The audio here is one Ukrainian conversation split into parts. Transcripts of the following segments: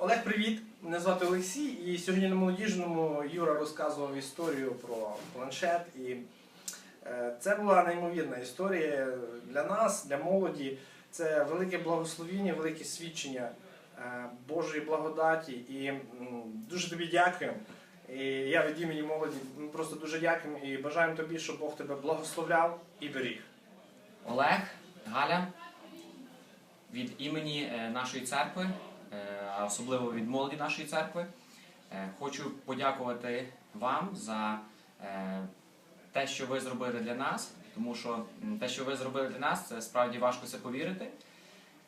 Олег, привіт! Мене звати Олексій, і сьогодні на молодіжному Юра розказував історію про планшет. І е, це була неймовірна історія для нас, для молоді. Це велике благословіння, велике свідчення е, Божої благодаті. І дуже тобі дякуємо. І я від імені молоді просто дуже дякуємо і бажаємо тобі, щоб Бог тебе благословляв і беріг. Олег, Галя, від імені е, нашої церкви, особливо від молоді нашої церкви, е, хочу подякувати вам за е, те, що ви зробили для нас, тому що те, що ви зробили для нас, це справді важко це повірити.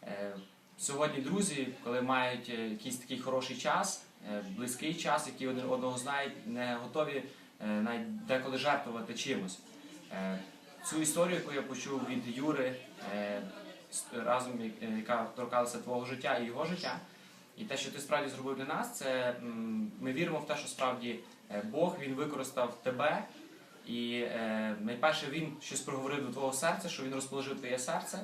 Е, Сьогодні друзі, коли мають е, якийсь такий хороший час, е, близький час, який один одного знають, не готові е, навіть деколи жертвувати чимось. Е, Цю історію, яку я почув від Юри, е, разом, е, яка торкалася твого життя і його життя, і те, що ти справді зробив для нас, це ми віримо в те, що справді е, Бог він використав тебе. І е, найперше він щось проговорив до твого серця, що він розположив твоє серце,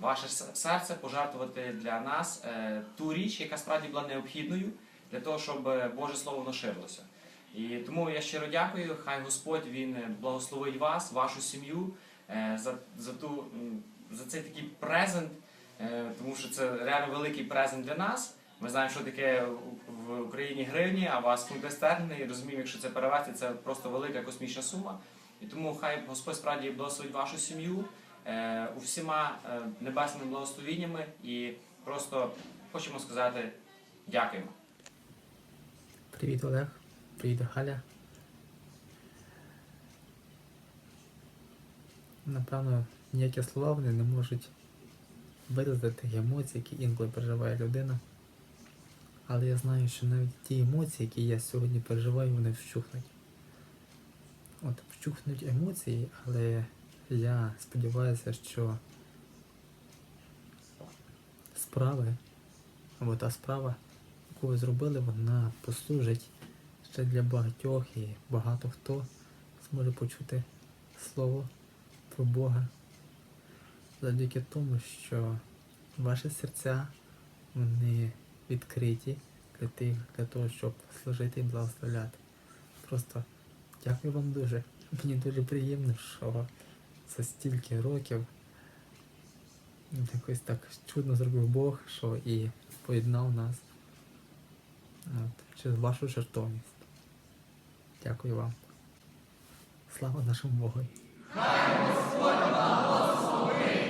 ваше серце пожертвувати для нас е, ту річ, яка справді була необхідною для того, щоб е, Боже Слово воно. І тому я щиро дякую. Хай Господь він е, благословить вас, вашу сім'ю е, за, за, ту, за цей такий презент, е, тому що це реально великий презент для нас. Ми знаємо, що таке в Україні гривні, а вас фунти стерлінги, і розуміємо, якщо це перевести, це просто велика космічна сума. І тому хай Господь справді благословить вашу сім'ю е, усіма е, небесними благословіннями і просто хочемо сказати дякуємо. Привіт, Олег. Привіт, Галя. Напевно, ніякі слова вони не можуть виразити тих емоцій, які інколи переживає людина. Але я знаю, що навіть ті емоції, які я сьогодні переживаю, вони вщухнуть. От вщухнуть емоції, але я сподіваюся, що справи або та справа, яку ви зробили, вона послужить ще для багатьох і багато хто зможе почути слово про Бога завдяки тому, що ваші серця вони відкриті для тих, для того, щоб служити і благословляти. Просто дякую вам дуже. Мені дуже приємно, що за стільки років якось так чудно зробив Бог, що і поєднав нас от, через вашу жертовність. Дякую вам. Слава нашому Богу. Хай Господь благословить